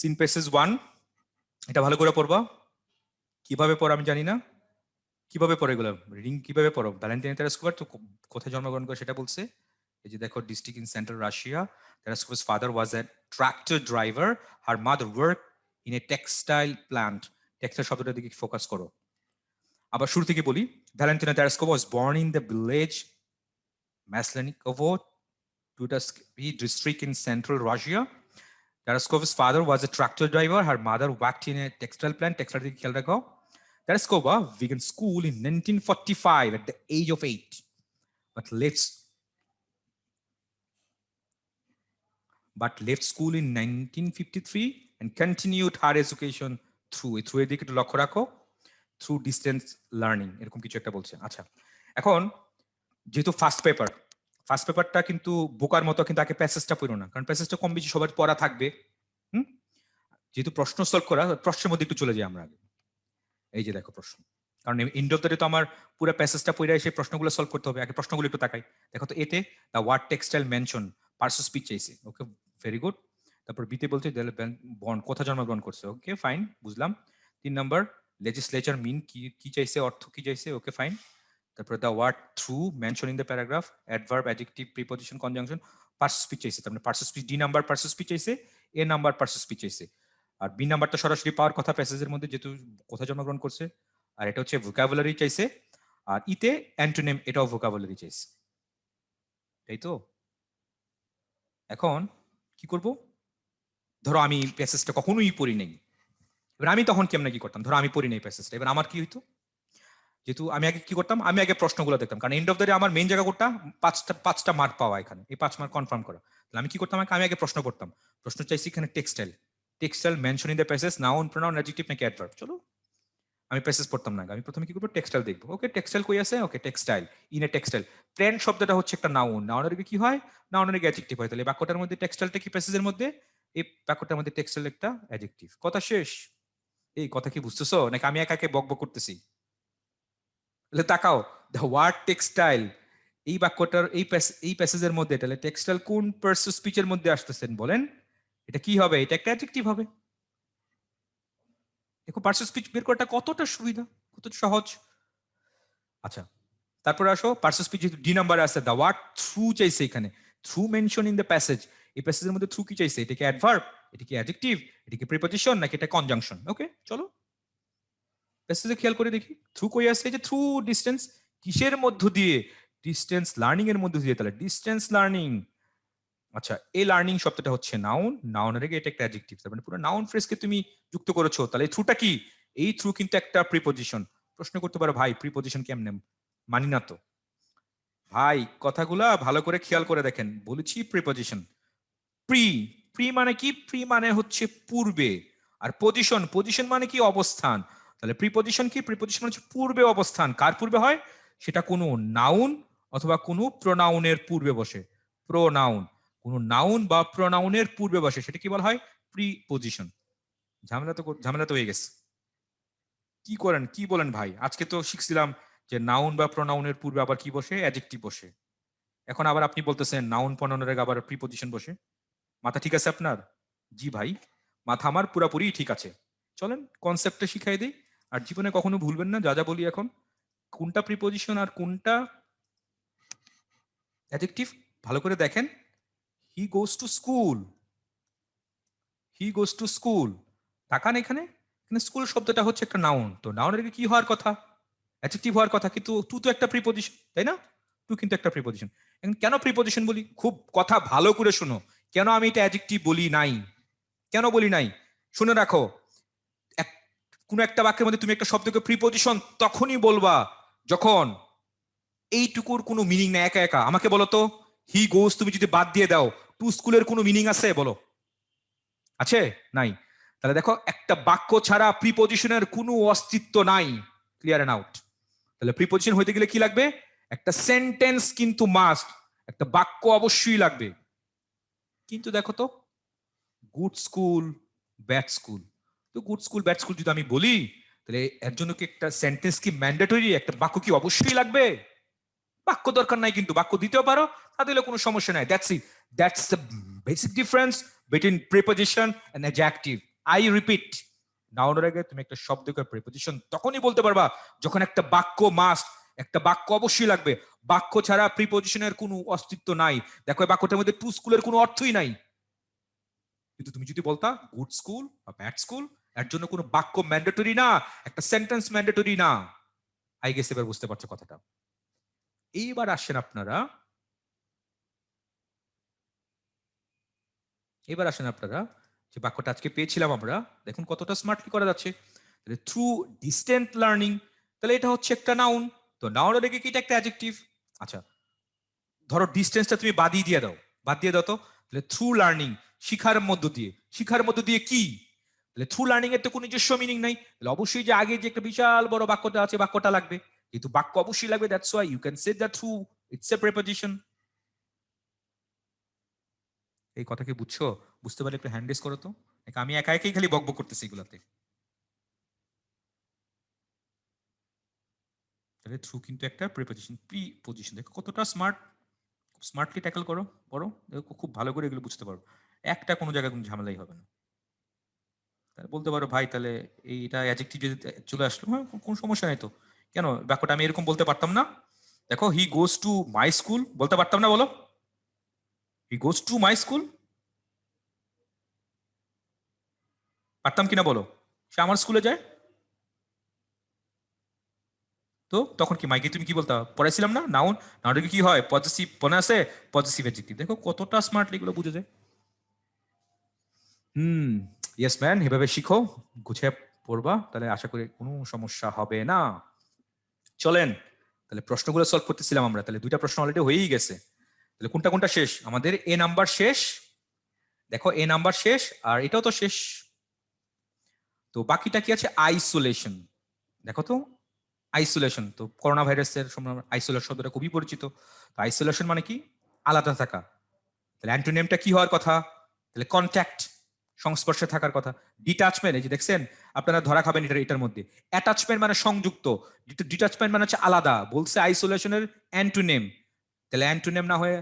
Scene পেসেস one এটা ভালো করে পড়বা। কীভাবে পড়ো আমি জানি না। কীভাবে পড়ো এগুলো? রিডিং কীভাবে পড়ো? ভ্যালেন্টিনা তেরাস্কোভার তো কোথায় জন্মগ্রহণ করে সেটা বলছে। এই যে দেখো district in central Russia তেরাস্কোভার's father was a tractor driver her mother work in a textile plant textile শব্দটার দিকে ফোকাস করো। আবার শুরু থেকে বলি Valentina Tereshkova was born in the village Maslenikovo Tutasky district in central Russia. Taraskova's father was a tractor driver. Her mother worked in a textile plant. Textile দিকে খেয়াল রাখো। Taraskova began school in 1945 at the age of eight. But left, but left school in 1953 and continued her education through through এর দিকে একটু লক্ষ্য রাখো through distance learning এরকম কিছু একটা বলছে আচ্ছা এখন যেহেতু ফার্স্ট পেপার ফার্স্ট পেপারটা কিন্তু বোকার মতো, কিন্তু আগে প্যাসেজটা পড়ো না। কারণ প্যাসেজটা কম বেশি সবার পড়া থাকবে। হুম? যেহেতু প্রশ্ন সলভ করা, প্রশ্নের মধ্যে একটু চলে যাই আমরা আগে। এই যে দেখো প্রশ্ন। কারণ এন্ড অফ দ্য তো আমার পুরো প্যাসেজটা পড়ে সেই প্রশ্নগুলো সলভ করতে হবে। আগে প্রশ্নগুলো একটু তাকাই। দেখো তো, এতে the word textile mention parts of speech চাইছে ওকে ভেরি গুড তারপর বিতে বলছে বন্ড কোথা জন্মগ্রহণ করছে? ওকে ফাইন বুঝলাম। তিন নম্বর লেজিসলেচার মিন কি কি চাইছে, অর্থ কি চাইছে? ওকে ফাইন তারপর the word through mention in the paragraph adverb adjective preposition conjunction parts of speech চাইছে তার মানে parts of speech the number parts of speech চাইছে এ নাম্বার পার্সো স্পিচ চাইছে আর বি নাম্বারটা সরাসরি পাওয়ার কথা প্যাসেজের মধ্যে, যেহেতু কোথা জন্মগ্রহণ করছে? আর এটা হচ্ছে ভোকাবুলারি চাইছে আর ইতে অ্যান্টোনেম এটাও ভোকাবুলারি চাইছে তাই তো? এখন কি করব? ধরো আমি প্যাসেজটা কখনোই পড়ি নাই। এবার আমি তখন কেমন কি করতাম? ধরো আমি পড়ি নাই প্যাসেজটা এবার আমার কি হইতো? যেহেতু আমি আগে কি করতাম? আমি আগে প্রশ্নগুলো দেখতাম। কারণ এন্ড অফ দ্য ডে আমার মেইন জায়গা কোনটা পাঁচটা পাঁচটা মার্ক পাওয়া এখানে। এই পাঁচ মার্ক কনফার্ম করা। তাহলে আমি কি করতাম? আমি আগে প্রশ্ন করতাম। প্রশ্ন চাইছি এখানে textile textile mention in the passage noun pronoun adjective নাকি অ্যাডভার্ব চলো। আমি প্যাসেজ পড়তাম না আমি প্রথমে কি করব? টেক্সটাইল দেখব। ওকে টেক্সটাইল কই আছে? Okay textile in a textile plant শব্দটা হচ্ছে একটা নাউন নাউনের কি হয়? নাউনের অ্যাডজেক্টিভ হয়। তাহলে বাক্যটার মধ্যে টেক্সটাইলটা কি প্যাসেজের মধ্যে? এই বাক্যটার মধ্যে টেক্সটাইল একটা অ্যাডজেক্টিভ কথা শেষ? এই কথা কি বুঝতেছো? নাকি আমি একাকে বকবক করতেছি? তাহলে তাকাও দ্য ওয়ার্ড টেক্সটাইল এই বাক্যটার, এই এই প্যাসেজের মধ্যে, তাহলে টেক্সটাইল কোন পার্সো স্পিচের মধ্যে আসতেছেন বলেন? এটা কি হবে? এটা একটা অ্যাডজেক্টিভ হবে। দেখো পার্সো স্পিচ বের করাটা কতটা সুবিধা, কতটা সহজ। আচ্ছা তারপরে আসো পার্সো স্পিচ যেহেতু ডি নাম্বার আছে দ্য ওয়ার্ড থ্রু চাইছে এখানে। Through mention in the passage এই প্যাসেজের মধ্যে থ্রু কি চাইছে? এটা কি অ্যাডভার্ব এটা কি অ্যাডজেক্টিভ এটা কি প্রিপোজিশন নাকি এটা কনজাংশন ওকে চলো। প্যাসেজে খেয়াল করে দেখি। থ্রু কই আছে যে থ্রু ডিস্টেন্স কিসের মধ্য দিয়ে? ডিস্টেন্স লার্নিং এর মধ্য দিয়ে তাহলে। ডিস্টেন্স লার্নিং আচ্ছা এই লার্নিং শব্দটা হচ্ছে নাউন নাউনের আগে এটা একটা অ্যাডজেক্টিভ তার মানে পুরো নাউন ফ্রেজকে তুমি যুক্ত করেছ। তাহলে থ্রুটা কি? এই থ্রু কিন্তু একটা প্রিপোজিশন প্রশ্ন করতে পারো, ভাই প্রিপোজিশন কেমনে? মানি না তো? ভাই, কথাগুলা ভালো করে খেয়াল করে দেখেন। বলেছি প্রিপোজিশন প্রি। প্রি মানে কি? প্রি মানে হচ্ছে পূর্বে। আর পজিশন পজিশন মানে কি? অবস্থান। তাহলে প্রিপোজিশন কি? প্রিপোজিশন হচ্ছে পূর্বে অবস্থান। কার পূর্বে হয়? সেটা কোনো নাউন অথবা কোনো প্রোনাউনের পূর্বে বসে। প্রোনাউন কোনো নাউন বা প্রোনাউনের পূর্বে বসে। সেটা কি বলা হয়? প্রিপোজিশন ঝামেলা তো ঝামেলা তো হয়ে গেছে। কি করেন? কি বলেন ভাই? আজকে তো শিখছিলাম যে নাউন বা প্রোনাউনের পূর্বে আবার কি বসে? অ্যাডজেক্টিভ বসে। এখন আবার আপনি বলতেছেন নাউন প্রোনাউনের আবার প্রিপোজিশন বসে। মাথা ঠিক আছে আপনার? জি ভাই। মাথা আমার পুরাপুরি ঠিক আছে। চলেন কনসেপ্টটা শিখাই দিই। আর জীবনে কখনো ভুলবেন না, যা যা বলি এখন। কোনটা প্রিপোজিশন আর কোনটা অ্যাডজেক্টিভ ভালো করে দেখেন। He goes to school he goes to school তাকান এখানে। এখানে স্কুল শব্দটা হচ্ছে একটা নাউন তো নাউনের কি হওয়ার কথা? অ্যাডজেক্টিভ হওয়ার কথা, কিন্তু টু তো একটা প্রিপোজিশন তাই না? টু কিন্তু একটা প্রিপোজিশন এখন কেন প্রিপোজিশন বলি? খুব কথা ভালো করে শোনো। কেন আমি এটা অ্যাডজেক্টিভ বলি নাই? কেন বলি নাই? শুনে রাখো। কোনো একটা বাক্যের মধ্যে তুমি একটা শব্দকে প্রিপোজিশন তখনই বলবা যখন এইটুকুর কোনো মিনিং নেই, একা একা। আমাকে বলো তো হি গোস তুমি যদি বাদ দিয়ে দাও টু স্কুলের কোনো মিনিং আছে? বলো। আছে? নাই। তাহলে দেখো, একটা বাক্য ছাড়া প্রিপোজিশনের কোনো অস্তিত্ব নাই। ক্লিয়ার এন্ড আউট তাহলে প্রিপোজিশন হইতে গেলে কি লাগবে? একটা সেন্টেন্স কিন্তু মাস্ট একটা বাক্য অবশ্যই লাগবে। কিন্তু দেখো তো গুড স্কুল ব্যাড স্কুল তো গুড স্কুল ব্যাড স্কুল যদি আমি বলি, তাহলে এর জন্য কি একটা সেন্টেন্স কি ম্যান্ডেটরি একটা বাক্য কি অবশ্যই লাগবে? বাক্য দরকার নাই কিন্তু বাক্য দিতেও পারো তাহলে কোনো সমস্যা নাই। That's it that's the basic difference between preposition and adjective I repeat নাউনের আগে তুমি একটা শব্দকে প্রিপোজিশন তখনই বলতে পারবা যখন একটা বাক্য মাস্ট একটা বাক্য অবশ্যই লাগবে। বাক্য ছাড়া প্রিপোজিশনের কোনো অস্তিত্ব নাই। দেখো বাক্যটার মধ্যে টু স্কুলের কোনো অর্থই নাই। কিন্তু তুমি যদি বলতা গুড স্কুল বা ব্যাড স্কুল এর জন্য কোনো বাক্য ম্যান্ডেটরি না, একটা সেন্টেন্স ম্যান্ডেটরি না। আই গেস এবার বুঝতে পারছ কথাটা। এইবার আসেন আপনারা। এবার আসেন আপনারা, যে বাক্যটা আজকে পেয়েছিলাম আমরা, দেখুন কতটা স্মার্টলি করা যাচ্ছে। থ্রু ডিস্টেন্ট লার্নিং তাহলে এটা হচ্ছে একটা নাউন তো নাউনের রেখে কি এটা একটা অ্যাডজেক্টিভ আচ্ছা ধরো ডিস্টেন্সটা তুমি বাদিয়ে দিয়ে দাও। বাদ দিয়ে দাও তো। তাহলে থ্রু লার্নিং শিখার মধ্য দিয়ে। শিখার মধ্য দিয়ে কি? তাহলে থ্রু লার্নিং এর তো কোনো নিজস্ব মিনিং নাই। তাহলে অবশ্যই যে আগে যে একটা বিশাল বড় বাক্যটা আছে, বাক্যটা লাগবে। কিন্তু বাক্য অবশ্যই লাগবে that's why you can say that through it's a preposition এই কথা কি বুঝছ? বুঝতে পারলে একটু হ্যান্ডেস করো তো। আমি একা একাই খালি বকবক করতেছি এগুলাতে? তাহলে থ্রু কিন্তু একটা প্রিপোজিশন প্রি পজিশন দেখো কতটা স্মার্ট স্মার্টলি ট্যাকল করো দেখো খুব ভালো করে এগুলো বুঝতে পারো। একটা কোনো জায়গায় কোনো ঝামেলাই হবে না। বলতে পারো, ভাই, তাহলে এইটা অ্যাডজেক্টিভ যদি চলে আসলো হ্যাঁ কোনো সমস্যা নাই তো। কেন? বাক্যটা আমি এরকম বলতে পারতাম না। দেখো হি গোস টু মাই স্কুল বলতে পারতাম না, বলো। হি গোস টু মাই স্কুল পারতাম কিনা বলো? সে আমার স্কুলে যায়? তো তখন কি, মাইকে তুমি কি বলতা? পড়াইছিলাম না? নাউন নাউনটা কি হয়? পজিটিভ মনে আছে? পজিটিভ দেখো কতটা স্মার্টলি এগুলো বুঝে যায়। হুম। ইয়েস ম্যান এভাবে শিখো, গুছিয়ে পড়বা, তাহলে আশা করি কোনো সমস্যা হবে না। চলেন, তাহলে প্রশ্নগুলো সলভ করতেছিলাম আমরা, তাহলে দুইটা প্রশ্ন অলরেডি হয়েই গেছে। তাহলে কোনটা কোনটা শেষ? আমাদের এ নাম্বার শেষ, দেখো এ নাম্বার শেষ, আর এটাও তো শেষ। তো বাকিটা কি আছে? আইসোলেশন দেখো তো আইসোলেশন তো করোনা ভাইরাসের আইসোলেশন শব্দটা খুবই পরিচিত। তো আইসোলেশন মানে কি? আলাদা থাকা। তাহলে অ্যান্টোনিয়ামটা কি হওয়ার কথা? তাহলে কন্ট্যাক্ট সংস্পর্শে থাকার কথা। ডিটাচমেন্ট এই যে দেখছেন, আপনারা ধরা খাবেন এটা এটার মধ্যে। অ্যাটাচমেন্ট মানে সংযুক্ত। ডিটাচমেন্ট মানে হচ্ছে আলাদা। বলছে আইসোলেশনের অ্যান্টোনেম তাহলে অ্যান্টোনেম না হয়ে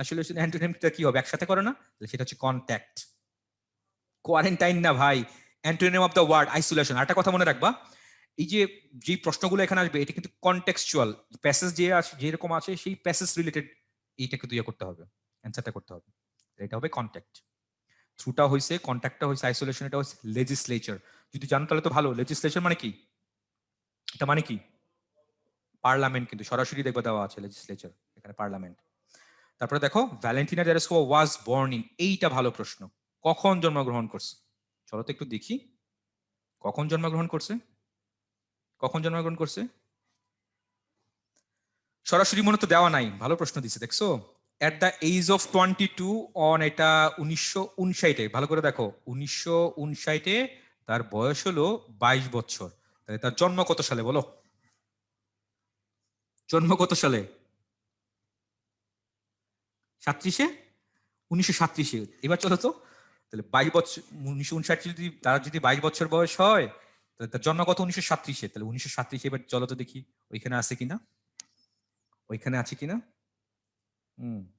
আইসোলেশন অ্যান্টোনেমটা কি হবে? একসাথে করে না? তাহলে সেটা হচ্ছে কন্ট্যাক্ট কোয়ারেন্টাইন না ভাই। Antonym of the word isolation আরেকটা কথা মনে রাখবা। এই যে যে প্রশ্নগুলো এখানে আসবে, এটা কিন্তু কনটেক্সচুয়াল প্যাসেজ যে আছে যেরকম আছে, সেই প্যাসেজ রিলেটেড এইটা কিন্তু ইয়ে করতে হবে। অ্যান্সারটা করতে হবে। এটা হবে কন্ট্যাক্ট থ্রুটা হয়েছে কন্ট্যাক্টটা হয়েছে আইসোলেশন এটা হচ্ছে লেজিসলেচার যদি জানো তাহলে তো ভালো। লেজিসলেচার মানে কি? এটা মানে কি? পার্লামেন্ট কিন্তু, সরাসরি দেখবে দেওয়া আছে লেজিসলেচার এখানে পার্লামেন্ট তারপরে দেখো Valentina Tereshkova was born in এইটা ভালো প্রশ্ন। কখন জন্মগ্রহণ করছে? চলো তো একটু দেখি। কখন জন্মগ্রহণ করছে? কখন জন্মগ্রহণ করছে? সরাসরি মনে তো দেওয়া নাই। ভালো প্রশ্ন দিছে, দেখছ? At the age of twenty two on এটা উনিশশো উনষাটে ভালো করে দেখো, উনিশশো উনষাটে তার বয়স হলো বাইশ বছর। তাহলে তার জন্ম কত সালে বলো? জন্ম কত সালে? সাত্রিশে উনিশশো সাত্রিশে এবার চলো তো, তাহলে বাইশ বছর, উনিশশো উনষাট যদি, তার যদি বাইশ বছর বয়স হয়, তাহলে তার জন্ম কত উনিশশো সাত্রিশে তাহলে উনিশশো সাত্রিশে এবার চলো তো দেখি, ওইখানে আছে কিনা? ওইখানে আছে কিনা? হুম।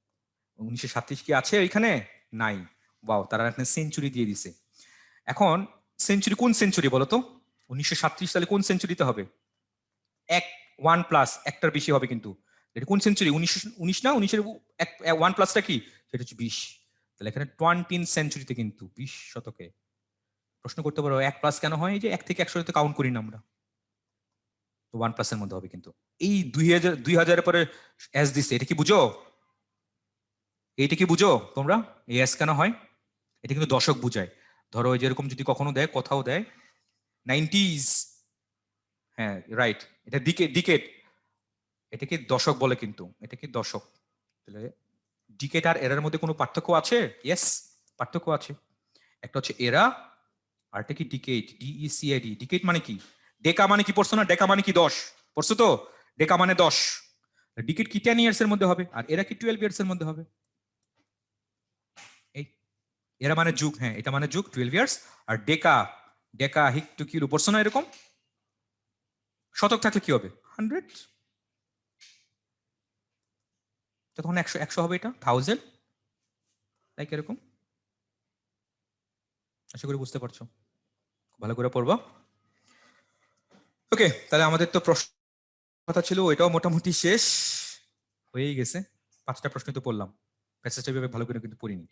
উনিশশো সাত্রিশ কি আছে ওইখানে? নাই। বাও তারা এখানে সেঞ্চুরি দিয়ে দিছে। এখন, সেঞ্চুরি কোন সেঞ্চুরি বলো তো? উনিশশো সাত্রিশ সালে কোন সেঞ্চুরিতে হবে? এক ওয়ান প্লাস একটার বেশি হবে কিন্তু। এটা কোন সেঞ্চুরি? উনিশশো, উনিশ না? উনিশের ওয়ান প্লাসটা কি? সেটা হচ্ছে বিশ। তাহলে এখানে টোয়েন্টিন সেঞ্চুরিতে কিন্তু, বিশ শতকে। প্রশ্ন করতে পারো, এক প্লাস কেন হয়? যে এক থেকে একশো কাউন্ট করি না আমরা। তো ওয়ান প্লাসের মধ্যে হবে কিন্তু। এই দুই হাজার, দুই হাজারের পরে এস দিছে, এটা কি বুঝো? এইটা কি বুঝো তোমরা? এস কেন হয়? এটা কিন্তু দশক বুঝায়। ধরো যেরকম যদি কখনো দেয়, কোথাও দেয়। নাইনটিজ। হ্যাঁ রাইট এটা দিকে ডিকেট। এটাকে দশক বলে কিন্তু। এটা কি দশক তাহলে ডিকেট আর এরার মধ্যে কোনো পার্থক্য আছে? ইয়েস পার্থক্য আছে। একটা হচ্ছে এরা, আর এটা কি ডিকেট? ডিইসিআইডি ডিকেট মানে কি? ডেকা মানে কি পড়ছো না? ডেকা মানে কি দশ? পড়ছো তো? ডেকা মানে দশ। ডিকেট কি টেন ইয়ার্স এর মধ্যে হবে? আর এরা কি টুয়েলভ ইয়ার্স এর মধ্যে হবে? এরা মানে যুগ হ্যাঁ এটা মানে যুগ টুয়েলভ ইয়ার্স আর ডেকা ডেকা হিক টু কিলো পড়ছো না এরকম। শতক থাকলে কি হবে? হান্ড্রেড তখন একশো একশো হবে এটা? থাউজেন্ড লাইক এরকম? আশা করি বুঝতে পারছ। ভালো করে পড়বা। ওকে তাহলে আমাদের তো প্রশ্ন কথা ছিল, ওইটাও মোটামুটি শেষ। হয়েই গেছে। পাঁচটা প্রশ্ন তো পড়লাম। প্যাসেজটা এভাবে ভালো করে কিন্তু পড়িনি।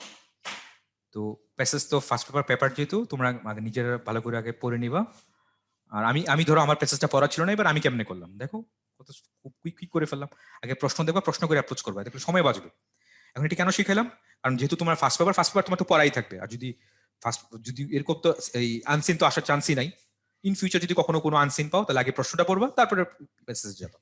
তো প্যাসেজ তো ফার্স্ট পেপার পেপার যেহেতু, তোমরা আগে নিজেরা ভালো করে আগে পড়ে নিবা। আর আমি আমি ধরো আমার প্যাসেজটা পড়া ছিল না, এবার আমি কেমনে করলাম? দেখো, কত খুব কুইক কুইক করে ফেললাম। আগে প্রশ্ন দেখবা, প্রশ্ন করে অ্যাপ্রোচ করবা। দেখলে সময় বাঁচবে। এখন এটি কেন শিখাইলাম? কারণ যেহেতু তোমার ফার্স্ট পেপার ফার্স্ট পেপার তোমার তো পড়াই থাকবে। আর যদি ফার্স্ট যদি এরকম তো এই আনসিন তো আসার চান্সই নাই। ইন ফিউচার যদি কখনো কোনো আনসিন পাও, তাহলে আগে প্রশ্নটা পড়বা, তারপরে মেসেজ যাবা।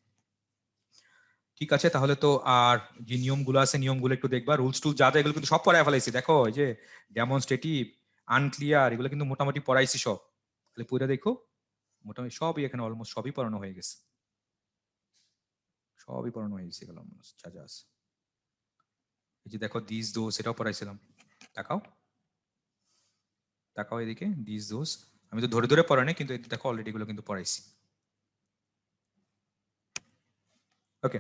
ঠিক আছে, তাহলে তো আর যে নিয়মগুলো আছে, নিয়মগুলো একটু দেখবা। রুলস টুল যা যা, এগুলো কিন্তু সব পড়ায় ফেলাইছি। দেখো, এই যে ডেমনস্ট্রেটিভ আনক্লিয়ার এগুলো কিন্তু মোটামুটি পড়াইছি সব। তাহলে পুরো দেখো, মোটামুটি সবই এখানে অলমোস্ট সবই পড়ানো হয়ে গেছে। সবই পড়ানো হয়ে গেছে almost, যা যা আছে। এই যে দেখো দিস দো সেটাও পড়াইছিলাম। তাকাও তাকাও এদিকে দিস দোজ আমি তো ধরে ধরে পড়াই কিন্তু দেখো অলরেডি এগুলো কিন্তু পড়াইছি। ওকে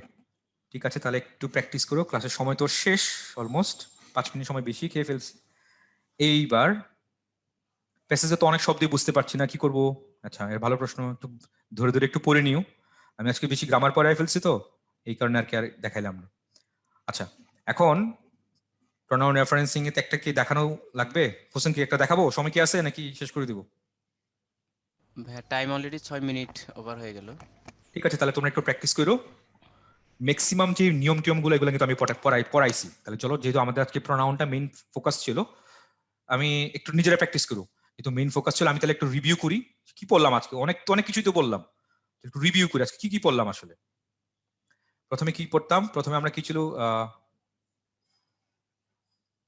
ঠিক আছে তাহলে একটু প্র্যাকটিস করো। ক্লাসের সময় তো শেষ অলমোস্ট পাঁচ মিনিট সময় বেশি খেয়ে ফেলছি। এইবার প্যাসেজে তো অনেক শব্দই বুঝতে পারছি না কি করব? আচ্ছা এর ভালো প্রশ্ন একটু ধরে ধরে একটু পড়ে নিও। আমি আজকে বেশি গ্রামার পড়াই ফেলছি তো এই কারণে আর কি আর দেখাইলাম না। আচ্ছা এখন প্রনাউন রেফারেন্সিং এতে একটা কি দেখানো লাগবে? হোসেন কি একটা দেখাবো? সময় কি আছে নাকি শেষ করে দিব? টাইম অলরেডি ছয় মিনিট ওভার হয়ে গেল। ঠিক আছে তাহলে তোমরা একটু প্র্যাকটিস করো। ম্যাক্সিমাম যে নিয়ম টিয়মগুলো এগুলো কিন্তু আমি পড়া- পড়াই, পড়াইছি। তাহলে চলো, যেহেতু আমাদের আজকে প্রনাউনটা মেইন ফোকাস ছিল, আমি একটু নিজেরা প্র্যাকটিস করো কিন্তু মেইন ফোকাস ছিল, আমি তাহলে একটু রিভিউ করি। কি পড়লাম আজকে? অনেক তো অনেক কিছুই তো বললাম। একটু রিভিউ করি আজকে। কি কি পড়লাম আসলে? প্রথমে কি পড়তাম? প্রথমে আমরা কি ছিল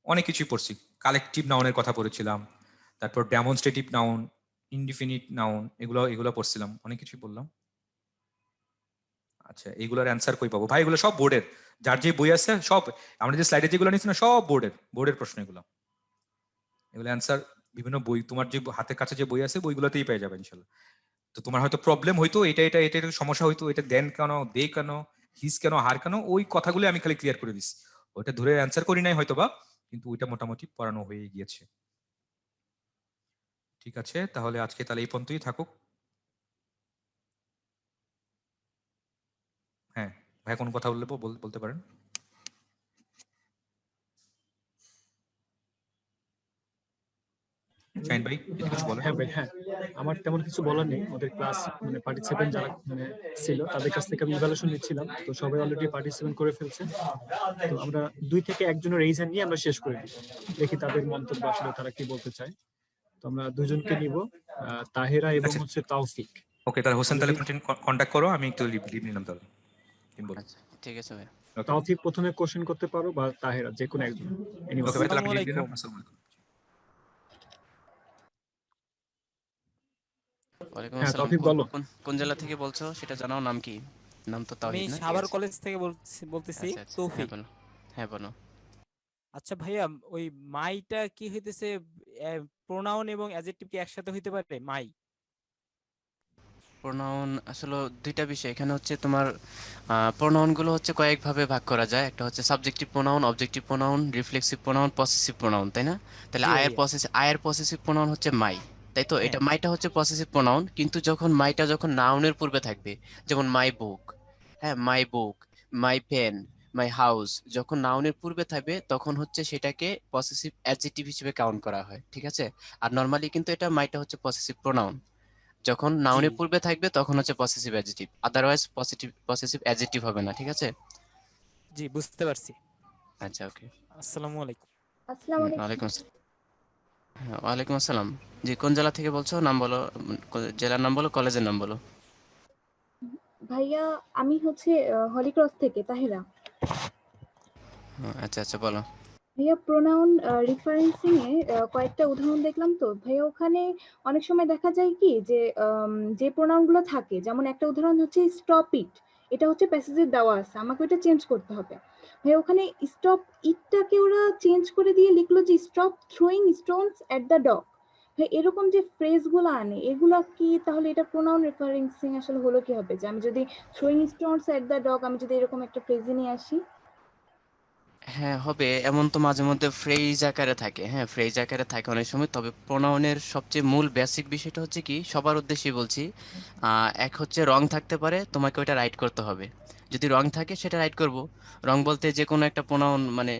অনেক কিছুই পড়ছি। কালেকটিভ নাউনের কথা পড়েছিলাম। তারপর ডেমনস্ট্রেটিভ নাউন ইনডিফিনিট নাউন এগুলো এগুলো পড়ছিলাম। অনেক কিছুই বললাম আচ্ছা এইগুলোর অ্যান্সার কই পাবো? ভাই, এগুলো সব বোর্ডের যার যে বই আছে, সব, আমরা যে স্লাইডে যেগুলো নিচ্ছি না, সব বোর্ডের বোর্ডের প্রশ্ন এগুলো এগুলো অ্যান্সার বিভিন্ন বই, তোমার যে হাতের কাছে যে বই আছে, বইগুলোতেই পেয়ে যাবে ইনশাল্লাহ। তো তোমার হয়তো প্রবলেম হইতো, এটা এটা এটা সমস্যা হইতো, এটা দেন কেন, দে কেন হিস কেন, হার কেন, ওই কথাগুলো আমি খালি ক্লিয়ার করে দিচ্ছি ওইটা ধরে অ্যান্সার করি নাই হয়তো বা কিন্তু ওইটা মোটামুটি পড়ানো হয়ে গিয়েছে। ঠিক আছে, তাহলে আজকে তাহলে এই পর্যন্তই থাকুক হ্যাঁ ভাই কোন কথা বললে বলতে পারেন। ভাই কিছু বলেন। হ্যাঁ ভাই হ্যাঁ। আমার তেমন কিছু বলার নেই। ওদের ক্লাস মানে পার্টিসিপেন্ট যারা মানে ছিল তাদের কাছ থেকে আমি ইভালুয়েশন নিচ্ছিলাম। তো সবাই অলরেডি পার্টিসিপেন্ট করে ফেলছে। তো আমরা দুই থেকে একজনের রিজন নিয়ে আমরা শেষ করে দিই। দেখি তাদের মন্তব্য আসলে তারা কি বলতে চায়। তো আমরা দুজনকে নিব তাহেরা এবং আচ্ছা। হচ্ছে তাওফিক ওকে তাহলে হোসেন তাহলে কন্ট্যাক্ট করো আমি একটু লিভ নিলাম তাহলে। আচ্ছা ঠিক আছে. তাওফিক প্রথমে কোশ্চেন করতে পারো বা তাহেরা যে কোনো একজন। Anyway, ওকে ভাই তাহলে আমি আসসালামু আলাইকুম। ওয়ালাইকুম হ্যাঁ, আসসালাম। তৌফিক কোন- বলো। কোন কোন জেলা থেকে বলছো? সেটা জানাও নাম কি? নাম তো আমি তাওহিদ না সাভার কলেজ থেকে বলছি বলতেছি আচ্ছা, আচ্ছা, তৌফিক। হ্যাঁ বলো। হ্যাঁ বলো। আচ্ছা ভাইয়া ওই মাইটা কি হইতেছে প্রোনাউন এবং অ্যাডজেক্টিভ কি একসাথে হইতে পারে? মাই। প্রোনাউন আসলে দুইটা বিষয়। এখানে হচ্ছে তোমার প্রোনাউনগুলো হচ্ছে কয়েকভাবে ভাগ করা যায়। একটা হচ্ছে subjective pronoun objective pronoun reflexive pronoun possessive pronoun তাই না? তাহলে আয়ের। পসেসিভ আয়ের পসেসিভ প্রোনাউন হচ্ছে মাই তাই তো? এটা। মাইটা হচ্ছে পসেসিভ প্রোনাউন কিন্তু যখন মাইটা যখন নাউনের পূর্বে থাকবে যেমন মাই বুক হ্যাঁ মাই বুক মাই পেন মাই হাউস যখন নাউনের পূর্বে থাকবে তখন হচ্ছে সেটাকে পসেসিভ অ্যাডজেক্টিভ হিসেবে কাউন্ট করা হয় ঠিক আছে? আর নর্মালি কিন্তু এটা মাইটা হচ্ছে পসেসিভ প্রোনাউন যখন নাউনের পূর্বে থাকবে তখন হচ্ছে possessive adjective otherwise positive possessive adjective হবে না ঠিক আছে? জি বুঝতে পারছি। আচ্ছা ওকে আসসালামু আলাইকুম। আসসালামু আলাইকুম। ওয়ালাইকুম আসসালাম। হ্যাঁ, ওয়ালাইকুম আসসালাম। জি কোন জেলা থেকে বলছো? নাম বলো জেলার নাম বলো কলেজের নাম বলো। ভাইয়া আমি হচ্ছে হলিক্রস থেকে তাহেরা। আচ্ছা আচ্ছা বলো। ভাইয়া প্রোনাউন রিফারেন্সিং এ কয়েকটা উদাহরণ দেখলাম তো। ভাইয়া, ওখানে অনেক সময় দেখা যায় কি যে যে প্রোনাউনগুলো থাকে, যেমন একটা উদাহরণ হচ্ছে স্টপ ইট এটা হচ্ছে প্যাসেজের দেওয়া আছে, আমাকে ওটা চেঞ্জ করতে হবে। ভাইয়া, ওখানে স্টপ ইটটাকে ওরা চেঞ্জ করে দিয়ে লিখলো যে stop throwing stones at the dog ভাই এরকম যে ফ্রেজগুলো আনে, এগুলো কি তাহলে এটা প্রোনাউন রেফারেন্সিং আসলে হলো কি হবে যে আমি যদি throwing stones at the dog আমি যদি এরকম একটা ফ্রেজে নিয়ে আসি? হ্যাঁ হবে। এমন তো মাঝে মধ্যে ফ্রেজ আকারে থাকে। হ্যাঁ ফ্রেজ আকারে থাকে অনেক সময়। তবে প্রোনাউনের সবচেয়ে মূল বেসিক বিষয়টা হচ্ছে কি? সবার উদ্দেশ্যে বলছি এক হচ্ছে রং থাকতে পারে, তোমাকে ওইটা রাইট করতে হবে। যদি রং থাকে, সেটা রাইট করব। রং বলতে যে কোনো একটা প্রোনাউন মানে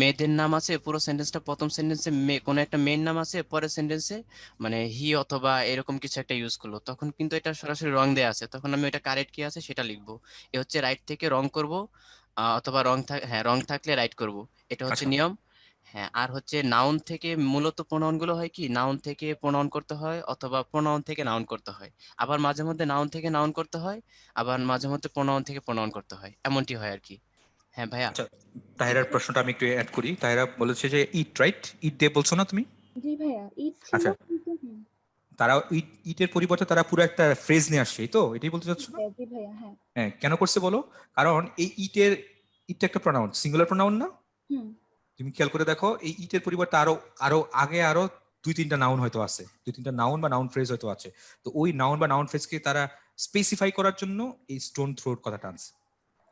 মেয়েদের নাম আছে, পুরো সেন্টেন্সটা প্রথম সেন্টেন্সে কোনো একটা মেয়ের নাম আছে, পরের সেন্টেন্সে মানে হি অথবা এরকম কিছু একটা ইউজ করল। তখন কিন্তু এটা সরাসরি রং দেয়া আছে। তখন আমি ওইটা কারেক্ট কি আছে সেটা লিখব। এ হচ্ছে রাইট থেকে রং করব। অথবা রং থাক হ্যাঁ রং থাকলে রাইট করব। এটা হচ্ছে আচ্ছা। নিয়ম। হ্যাঁ আর হচ্ছে নাউন থেকে মূলত প্রোনাউনগুলো হয় কি? নাউন থেকে প্রোনাউন করতে হয় অথবা প্রোনাউন থেকে নাউন করতে হয়। আবার মাঝে মধ্যে নাউন থেকে নাউন করতে হয় আবার মাঝে মধ্যে প্রোনাউন থেকে প্রোনাউন করতে হয়। এমনটি হয় আর কি। হ্যাঁ ভাইয়া? আচ্ছা তাহেরার প্রশ্নটা আমি একটু অ্যাড করি। তাহেরা বলেছে যে ইট রাইট ইট দিয়ে বলছো না তুমি? জি ভাইয়া। ইট আচ্ছা। তারা ইটের পরিবর্তে তারা পুরো একটা ফ্রেজ নিয়ে আসছে তো? এটাই বলতে চাচ্ছ হ্যাঁ। হ্যাঁ কেন করছে বলো? কারণ এই ইটের ইটটা একটা প্রোনাউন সিঙ্গুলার প্রোনাউন না? তুমি খেয়াল করে দেখো এই ইটের পরিবর্তে আরও আরও আগে আরও দুই তিনটা নাউন হয়তো আছে দুই তিনটা নাউন বা নাউন ফ্রেজ হয়তো আছে। তো ওই নাউন বা নাউন ফ্রেজকে তারা স্পেসিফাই করার জন্য এই স্টোন থ্রোট কথাটা আনছে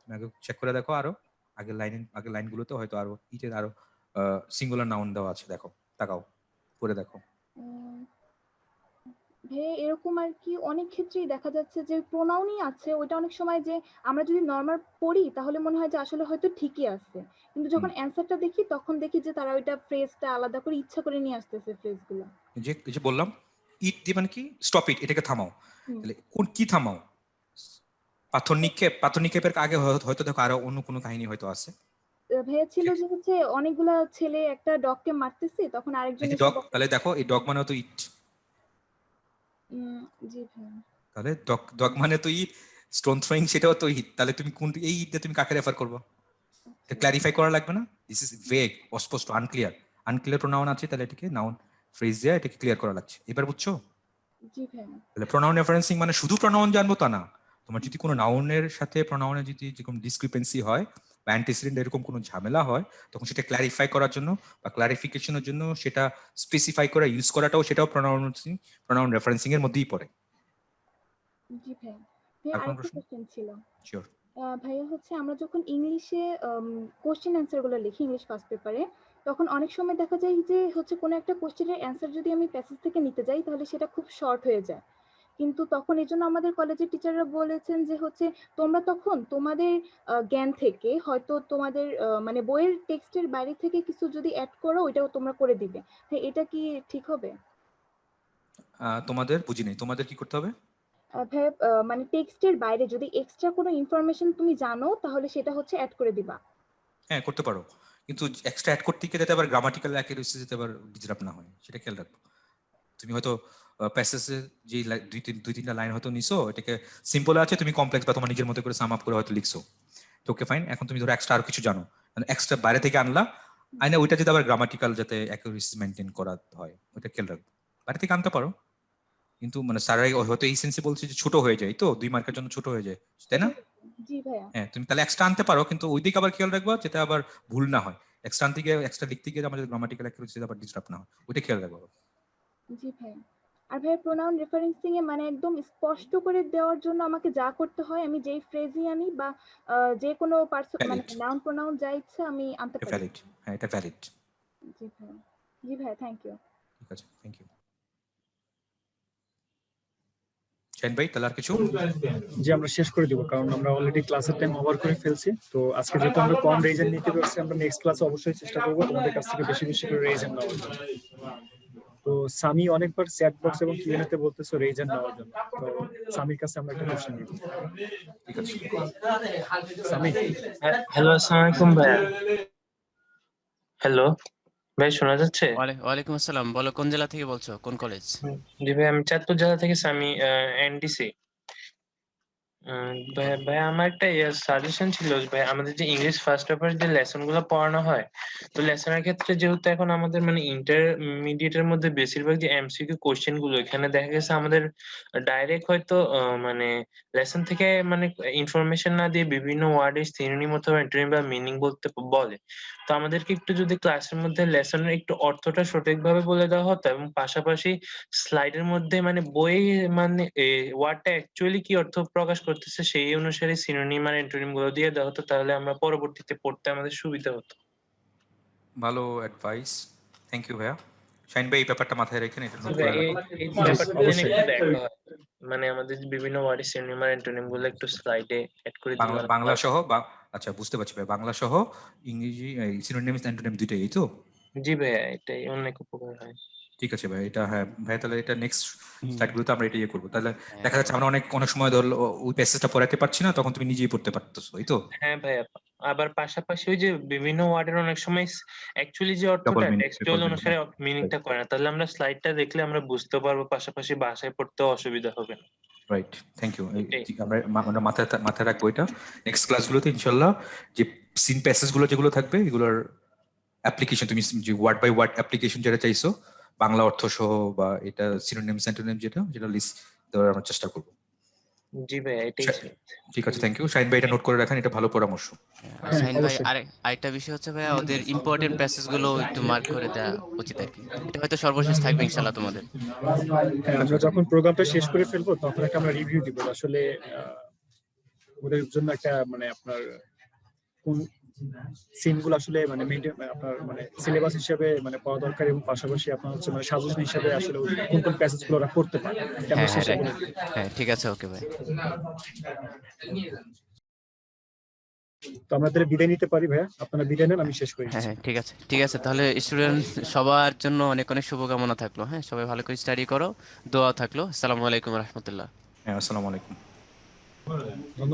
আগে চেক করে দেখো আরও আগের লাইন আগের লাইনগুলোতে হয়তো আরও ইটের আরও সিঙ্গুলার নাউন দেওয়া আছে দেখো তাকাও করে দেখো। ভাইয়া এরকম আর কি অনেক ক্ষেত্রেই দেখা যাচ্ছে যে প্রোনাউনই আছে ওইটা অনেক সময় যে আমরা যদি নর্মাল পড়ি তাহলে মনে হয় যে আসলে হয়তো ঠিকই আছে। কিন্তু যখন অ্যান্সারটা দেখি তখন দেখি যে তারা ওইটা ফ্রেজটা আলাদা করে ইচ্ছা করে নিয়ে আসতেছে ফ্রেজগুলো যে যে বললাম ইট দিয়ে মানে কি? স্টপ ইট এটাকে থামাও। তাহলে কোন কি থামাও? পাথর নিক্ষেপ পাথর নিক্ষেপের আগে হয়- হয়তো দেখো আরও অন্য কোনো কাহিনী হয়তো আছে। ভাইয়া ছিল যে হচ্ছে অনেকগুলা ছেলে একটা ডগকে মারতেছে তখন আরেকজন ডগ তাহলে দেখো এই ডগ মানে তো ইট জি তাহলে ডগ ডগ মানে তো ইট স্টোন থ্রোয়িং সেটাও তো ইট তাহলে তুমি কোন এই ইট দিয়ে তুমি কাকে রেফার করব? এটা ক্লারিফাই করা লাগবে না? দিস ইজ ভেগ অস্পষ্ট আনক্লিয়ার আনক্লিয়ার প্রোনাউন আছে তাহলে এটাকে নাউন ফ্রেজ দিয়ে এটাকে ক্লিয়ার করা লাগছে। এবার বুঝছ? তাহলে প্রোনাউন রেফারেন্সিং মানে শুধু প্রোনাউন জানব তা না। তোমার যদি কোনো নাউনের সাথে প্রোনাউনের যদি যেরকম ডিসক্রিপেন্সি হয় বা অ্যান্টিসিডেন্ট এরকম কোনো ঝামেলা হয় তখন সেটা ক্লারিফাই করার জন্য বা ক্লারিফিকেশনের জন্য সেটা স্পেসিফাই করা ইউজ করাটাও সেটাও প্রোনাউন্সিং প্রোনাউন রেফারেন্সিং এর মধ্যেই পড়ে। জি ভাইয়া। আর প্রশ্ন? কোশ্চেন ছিল। শিওর ভাইয়া হচ্ছে আমরা যখন ইংলিশে কোশ্চেন অ্যান্সারগুলো লিখি ইংলিশ ফার্স্ট পেপারে তখন অনেক সময় দেখা যায় যে হচ্ছে কোনো একটা কোশ্চেনের অ্যান্সার যদি আমি প্যাসেজ থেকে নিতে যাই তাহলে সেটা খুব শর্ট হয়ে যায়। কিন্তু তখন এই জন্য আমাদের কলেজের টিচাররা বলেছেন যে হচ্ছে তোমরা তখন তোমাদের জ্ঞান থেকে হয়তো তোমাদের মানে বইয়ের টেক্সটের বাইরে থেকে কিছু যদি অ্যাড করো ওইটাও তোমরা করে দিবে। এটা কি ঠিক হবে? তোমাদের বুঝি নেই। তোমাদের কি করতে হবে? মানে টেক্সটের বাইরে যদি এক্সট্রা কোনো ইনফরমেশন তুমি জানো তাহলে সেটা হচ্ছে অ্যাড করে দিবা। হ্যাঁ করতে পারো। কিন্তু এক্সট্রা অ্যাড করতে গিয়ে যাতে আবার গ্রামাটিক্যাল অ্যাকিউরেসি যাতে আবার ডিস্টার্ব না হয়। সেটা খেয়াল রাখব। তুমি হয়তো প্যাসেজে যে দুই তিন দুই তিনটা লাইন হয়তো নিছো এটাকে সিম্পল আছে তুমি কমপ্লেক্স বা তোমার নিজের মতো করে সাম আপ করে হয়তো লিখছো। তো ওকে ফাইন এখন তুমি ধরো এক্সট্রা আর কিছু জানো। মানে এক্সট্রা বাইরে থেকে আনলা আইনা ওইটা যাতে আবার গ্রামাটিক্যাল যাতে অ্যাকিউরেসি মেনটেন করা হয় ওইটা খেয়াল রাখব। বাইরে থেকে আনতে পারো। কিন্তু মানে স্যারাই হয়তো এই সেন্সে বলছে যে ছোট হয়ে যায় তো দুই মার্কের জন্য ছোট হয়ে যায় তাই না? হ্যাঁ তুমি তাহলে এক্সট্রা আনতে পারো কিন্তু ওই দিকে আবার খেয়াল রাখবা যেটা আবার ভুল না হয়। এক্সট্রা আনতে গিয়ে এক্সট্রা লিখতে গিয়ে আমাদের গ্রামাটিক্যাল অ্যাকিউরেসি আবার ডিস্টার্ব না হয় ওইটা খেয়াল রাখব জি ভাইয়া। আর ভাইয়া প্রোনাউন রেফারেন্সিং এ মানে একদম স্পষ্ট করে দেওয়ার জন্য আমাকে যা করতে হয় আমি যেই ফ্রেজই আনি বা যে কোনো পার্সন মানে. নাউন প্রোনাউন যা ইচ্ছা আমি আনতে পারি। ভ্যালিড হ্যাঁ এটা ভ্যালিড জি ভাইয়া। জি ভাই থ্যাংক ইউ ঠিক আছে থ্যাংক ইউ শাইন ভাই তাহলে আর কিছু? জি আমরা শেষ করে দিব কারণ আমরা অলরেডি ক্লাসের টাইম ওভার করে ফেলছি। তো আজকে যেহেতু আমরা কম রেজেন্ট নিতে পারছি আমরা নেক্সট ক্লাসে অবশ্যই চেষ্টা করব তোমাদের কাছ থেকে বেশি বেশি করে রেজেন্ট নেওয়ার জন্য। তো সামি অনেকবার চ্যাট বক্স এবং কিউএনএ তে বলতেছো রেজেন্ট নেওয়ার জন্য। তো সামির কাছে আমরা একটা কোশ্চেন নিব ঠিক আছে। সামি হ্যালো আসসালামু আলাইকুম ভাইয়া। হ্যালো ভাই শোনা যাচ্ছে? ওয়ালাইকুম আসসালাম। বলো কোন জেলা থেকে বলছো? কোন কলেজ জি ভাই আমি চাঁদপুর জেলা থেকে সামি এনডিসি ভাই আমার একটা সাজেশন ছিল ভাই আমাদের যে ইংলিশ ফার্স্ট পেপার যে লেসনগুলো পড়ানো হয়, তো লেসনের ক্ষেত্রে যেহেতু এখন আমাদের মানে ইন্টারমিডিয়েটের মধ্যে বেশিরভাগ যে এমসিকিউ কোশ্চেনগুলো, এখানে দেখা গেছে আমাদের ডাইরেক্ট হয়তো মানে লেসন থেকে মানে ইনফরমেশন না দিয়ে বিভিন্ন ওয়ার্ডের সিনোনিম অথবা অ্যান্টোনিম বা মিনিং বলতে বলে। তো আমাদেরকে একটু যদি ক্লাসের মধ্যে লেসনের একটু অর্থটা সঠিকভাবে বলে দেওয়া হতো এবং পাশাপাশি স্লাইডের মধ্যে মানে বই মানে ওয়ার্ডটা অ্যাকচুয়ালি কি অর্থ প্রকাশ করতেছে সেই অনুসারে সিনোনিম আর অ্যান্টোনিমগুলো দিয়ে দেওয়া হতো তাহলে আমরা পরবর্তীতে পড়তে আমাদের সুবিধা হতো। ভালো অ্যাডভাইস থ্যাংক ইউ ভাইয়া। শাইন ভাই এই ব্যাপারটা মাথায় দেখা হয়। মানে আমাদের বিভিন্ন ওয়ার্ডের সিনোনিম আর অ্যান্টোনিমগুলো একটু স্লাইডে অ্যাড করে দিলে বাংলা। সহ বা- আচ্ছা বুঝতে পারছি ভাই। বাংলা সহ ইংরেজি সিনোনিম অ্যান্টোনিম দুইটাই এই তো? জি ভাইয়া এটাই অনেক উপকার হয়। ঠিক আছে ভাই এটা হ্যাঁ ভাই তাহলে এটা নেক্সট। স্লাইডগুলোতে আমরা এটা ইয়ে করব। তাহলে হ্যাঁ, দেখা যাচ্ছে আমরা অনেক অনেক সময় ধরো ওই প্যাসেজটা পড়াতে পারছি না তখন তুমি নিজেই পড়তে পারতেছো এই তো? হ্যাঁ ভাইয়া আবার পাশাপাশি ওই যে বিভিন্ন ওয়ার্ডের অনেক সময় অ্যাকচুয়ালি যে অর্থটা টেক্সচুয়াল অনুসারে মিনিংটা করে না তাহলে আমরা স্লাইডটা দেখলে আমরা বুঝতে পারব পাশাপাশি বাসায় পড়তেও অসুবিধা হবে না। Right thank you. আমরা মাথায় মাথায় রাখব এটা। নেক্সট ক্লাসগুলোতে ইনশাল্লাহ যে সিন প্যাসেজগুলো যেগুলো থাকবে এগুলোর অ্যাপ্লিকেশন তুমি যে ওয়ার্ড বাই ওয়ার্ড অ্যাপ্লিকেশন যেটা চাইছো বাংলা অর্থ সহ বা এটা সিনোনিম সেন্টোনিম যেটা যেটা লিস্ট দেওয়ার আমরা চেষ্টা করব। জি ভাইয়া এটাই। ঠিক আছে থ্যাংক ইউ শাইন ভাই এটা নোট করে রাখেন এটা ভালো পরামর্শ। শাহিন ভাই আরেকটা বিষয় হচ্ছে ভাইয়া ওদের ইম্পর্টেন্ট প্যাসেজগুলো একটু মার্ক করে দেওয়া উচিত আর কি। এটা হয়তো সর্বশেষ থাকবে ইনশাল্লাহ তোমাদের। আমরা যখন প্রোগ্রামটা শেষ করে ফেলব তখন একটা আমরা রিভিউ দিব আসলে আহ, ওদের জন্য একটা মানে আপনার কোন সিনগুলো আসলে মানে আপনার মানে সিলেবাস হিসেবে মানে পড়া দরকার এবং পাশাপাশি আপনার হচ্ছে মানে সাজেশন হিসেবে আসলে কোন কোন প্যাসেজগুলো ওরা পড়তে পারে। হ্যাঁ, শেষে হ্যাঁ। হ্যাঁ ঠিক আছে ওকে ভাই তো আমরা তাহলে বিদায় নিতে পারি ভাইয়া। আপনারা বিদায় নেন আমি শেষ করি হ্যাঁ হ্যাঁ ঠিক আছে ঠিক আছে। তাহলে স্টুডেন্ট সবার জন্য অনেক অনেক শুভকামনা থাকল হ্যাঁ? সবাই ভালো করে স্টাডি করো দোয়া থাকল। আসসালামু আলাইকুম রহমতুল্লাহ। হ্যাঁ আসসালামু আলাইকুম।